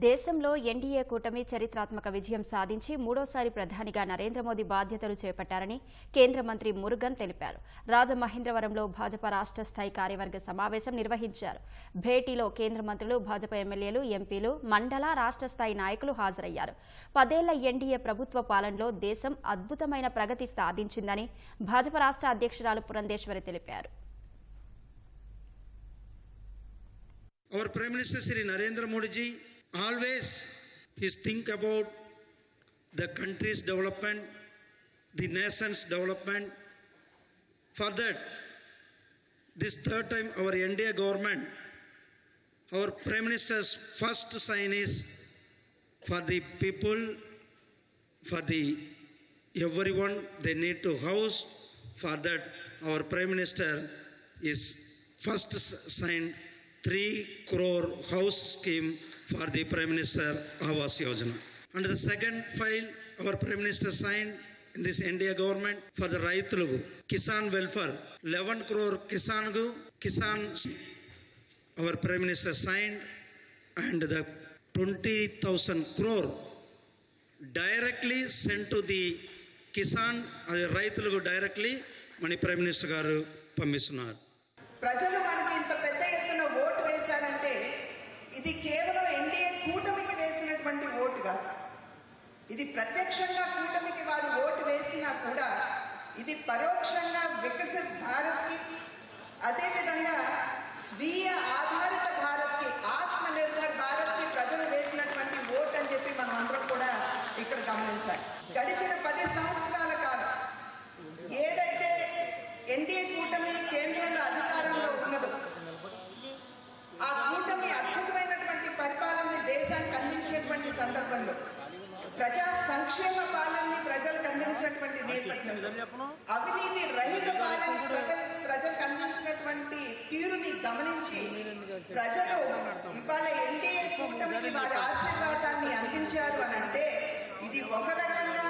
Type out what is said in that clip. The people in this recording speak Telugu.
దేశంలో ఎన్డీఏ కూటమి చరిత్రాత్మక విజయం సాధించి మూడోసారి ప్రధానిగా నరేంద్ర మోదీ బాధ్యతలు చేపట్టారని కేంద్ర మంత్రి మురుగన్ తెలిపారు. రాజమహేంద్రవరంలో భాజపా రాష్ట్ర స్థాయి కార్యవర్గ సమావేశం నిర్వహించారు. భేటీలో కేంద్ర మంత్రులు భాజపా ఎమ్మెల్యేలు ఎంపీలు మండల రాష్ట్ర స్థాయి నాయకులు హాజరయ్యారు. పదేళ్ళ ఎన్డీఏ ప్రభుత్వ పాలనలో దేశం అద్భుతమైన ప్రగతి సాధించిందని భాజపా రాష్ట్ర అధ్యక్షురాలు పురంధేశ్వరి తెలిపారు. Our Prime Minister Sri Narendra Modi ji always his think about the country's development, the nation's development. For that, this third time our India government, our Prime Minister's first sign is for the people, for the everyone they need to house. For that, our Prime Minister is first s- three crore house scheme for the prime minister Awas Yojana and the second file our prime minister sign in this India government for the రైతులకు Kisan welfare eleven crore Kisan Kisan our prime minister sign and the twenty thousand crore directly sent to the Kisan అది రైతులకు డైరెక్ట్లీ మన ప్రైమ్ మినిస్టర్ గారు పంపిస్తున్నారు. ప్రజలు ఇది కేవలం ఎన్డీఏ కూటమికి వేసినటువంటి ఓటు కాదు. ఇది ప్రత్యక్షంగా కూటమికి వారు ఓటు వేసినా కూడా ఇది పరోక్షంగా వికసిత్ భారత్కి అదేవిధంగా స్వీయ ఆధారిత భారత్కి ఆత్మ నిర్భర్ భారత్కి ప్రజలు వేసినటువంటి ఓటు అని చెప్పి మనం అందరం కూడా ఇక్కడ గమనించాలి. గడిచిన అందించినటువంటి సందర్భంలో ప్రజా సంక్షేమ పాలనని ప్రజలకు అందించినటువంటి నేపథ్యంలో అవినీతి రహిత పాలన ప్రజలు ప్రజలకు అందించినటువంటి తీరుని గమనించి ప్రజలు ఇవాళ ఎన్డీఏ కూటమికి వారి ఆశీర్వాదాన్ని అందించారు అని అంటే ఇది ఒక రకంగా